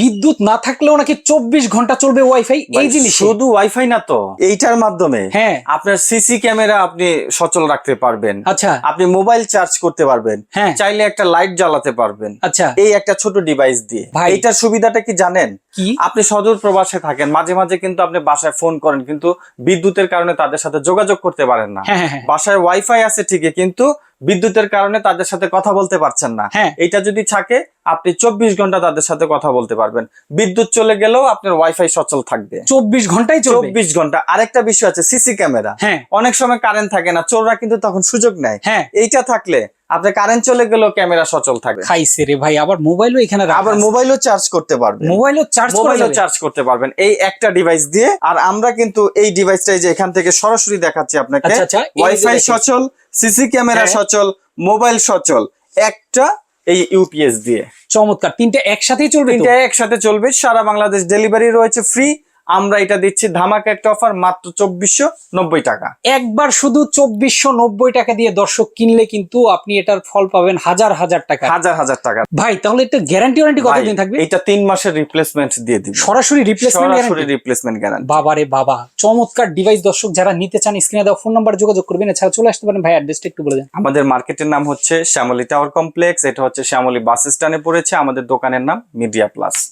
বিদ্যা বিদ্যুৎ না থাকলেও নাকি চব্বিশ ঘণ্টা চলবে ওয়াইফাই এই জিনিস শুধু ওয়াইফাই না তো। এইটার মাধ্যমে। হ্যাঁ। আপনার সিসি ক্যামেরা আপনি সচল রাখতে পারবেন। আচ্ছা। আপনি মোবাইল চার্জ করতে পারবেন। হ্যাঁ। চাইলে একটা লাইট জ্বালাতে পারবেন। আচ্ছা। এই একটা ছোট ডিভাইস দিয়ে। ভাই। এইটার সুবিধাটা কি জানেন? কি? আপনি সদূর প্রবাসে থাকেন মাঝে মাঝে কিন্তু আপনি বাসায় ফোন করেন কিন্তু বিদ্যুতের কারণে তাদের সাথে যোগাযোগ করতে পারেন না। হ্যাঁ হ্যাঁ হ্যাঁ। বাসায় ওয়াইফাই আছে ঠিকই কিন্তু বিদ্যুতের কারণে তাদের সাথে কথা বলতে পারছেন না। হ্যাঁ। এটা যদি থাকে আপনি চব্বিশ ঘণ্টা তাদের সাথে কথা বলতে পারবেন। বিদ্যুৎ চলে গেলেও আপনার ওয়াইফাই সচল থাকবে। চব্বিশ চলবে। চব্বিশ ঘণ্টা। আরেকটা বিষয় আছে সিসি ক্যামেরা হ্যাঁ। অনেক সময় কারেন্ট থাকে না চোররা কিন্তু তখন সুযোগ নেয়। হ্যাঁ। এইটা থাকলে আপনার কারেন্ট চলে গেলেও ক্যামেরা সচল থাকবে। খাইছে রে ভাই আবার মোবাইলও এখানে আবার মোবাইলও চার্জ করতে পারবেন মোবাইলও চার্জ মোবাইলও চার্জ করতে পারবেন। এই একটা ডিভাইস দিয়ে আর আমরা কিন্তু এই ডিভাইসটাই যে এখান থেকে সরাসরি দেখাচ্ছি আপনাকে আচ্ছা আচ্ছা ওয়াইফাই সচল সিসি ক্যামেরা। সচল মোবাইল সচল। একটা এই ইউপিএস দিয়ে চমৎকার তিনটা একসাথেই চলবে? তিনটা একসাথে চলবে সারা বাংলাদেশ ডেলিভারি রয়েছে ফ্রি আমরা এটা দিচ্ছি ধামাকা একটা অফার মাত্র চব্বিশশো নব্বই টাকা। একবার শুধু চব্বিশশো নব্বই টাকা দিয়ে দর্শক কিনলে কিন্তু আপনি এটার ফল পাবেন হাজার হাজার টাকা। হাজার হাজার টাকা। ভাই তাহলে এটা গ্যারান্টি ওয়ারেন্টি কতদিন থাকবে? এটা তিন মাসের রিপ্লেসমেন্ট দিয়ে দিবে। সরাসরি রিপ্লেসমেন্ট সরাসরি রিপ্লেসমেন্ট গ্যারান্টি বাবারে বাবা চমৎকার ডিভাইস দর্শক যারা নিতে চান স্ক্রিনে দেওয়া ফোন নাম্বার যোগাযোগ করবেন এছাড়া চলে আসতে পারেন ভাই অ্যাড্রেসটা একটু বলে দেন। আমাদের মার্কেটের নাম হচ্ছে শ্যামলী টাওয়ার কমপ্লেক্স এটা হচ্ছে শ্যামলী বাস স্ট্যান্ডে পড়েছে আমাদের দোকানের নাম মিডিয়া প্লাস